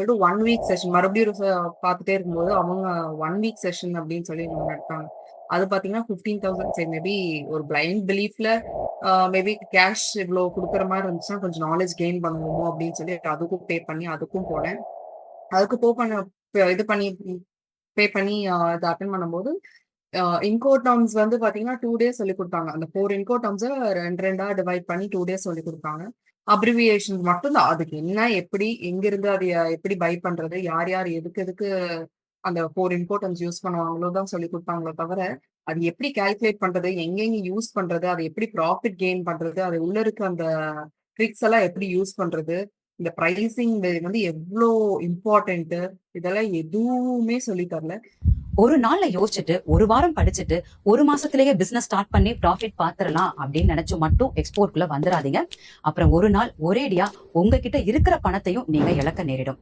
சொல்லிட்டு one week session மறுபடியும் பார்த்துட்டே இருக்கும்போது அவங்க ஒன் வீக் செஷன் அப்படின்னு சொல்லி ஒண்ணு நடத்தாங்க அது பார்த்தீங்கன்னா ஃபிஃப்டீன் தௌசண்ட் சரி மேபி ஒரு பிளைண்ட் பிலீஃப்ல மேபி கேஷ் இவ்வளோ கொடுக்குற மாதிரி இருந்துச்சுன்னா கொஞ்சம் நாலேஜ் கெயின் பண்ணுவோமோ அப்படின்னு சொல்லி அதுக்கும் பே பண்ணி அதுக்கும் போனேன். அதுக்கு போ பண்ண இது பண்ணி பே பண்ணி இதை அட்டன் பண்ணும்போது இன்கோ டேர்ம்ஸ் வந்து பாத்தீங்கன்னா டூ டேஸ் சொல்லி கொடுத்தாங்க. அந்த ஃபோர் இன்கோ டேர்ம்ஸை ரெண்டு ரெண்டா டிவைட் பண்ணி டூ டேஸ் சொல்லி கொடுத்தாங்க. அப்ரிவியேஷன் மட்டும்தான். அதுக்கு என்ன எப்படி எங்கிருந்து அது எப்படி பை பண்றது யார் யார் எதுக்கு எதுக்கு அந்த ஃபோர் இம்பார்ட்டன்ஸ் யூஸ் பண்ணுவாங்களோ தான் சொல்லி கொடுப்பாங்களோ தவிர அது எப்படி கால்குலேட் பண்றது எங்கெங்க யூஸ் பண்றது அது எப்படி ப்ராஃபிட் கெயின் பண்றது அது உள்ள இருக்க அந்த ட்ரிக்ஸ் எல்லாம் எப்படி யூஸ் பண்றது இந்த ப்ரைஸிங் வந்து எவ்வளோ இம்பார்ட்டன்ட்டு இதெல்லாம் எதுவுமே சொல்லி தரல. ஒரு நாள்ல யோசிச்சுட்டு ஒரு வாரம் படிச்சுட்டு ஒரு மாசத்திலேயே பிசினஸ் ஸ்டார்ட் பண்ணி ப்ராஃபிட் பாத்துரலாம் அப்படின்னு நினைச்சு மட்டும் எக்ஸ்போர்ட்குள்ள வந்துடாதீங்க அப்புறம் ஒரு நாள் ஒரேடியா உங்ககிட்ட இருக்கிற பணத்தையும் நீங்க இழக்க நேரிடும்.